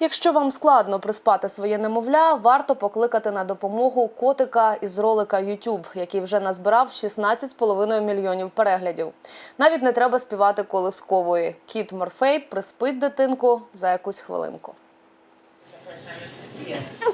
Якщо вам складно приспати своє немовля, варто покликати на допомогу котика із ролика YouTube, який вже назбирав 16,5 мільйонів переглядів. Навіть не треба співати колискової. Кіт Морфей приспить дитинку за якусь хвилинку. Yeah.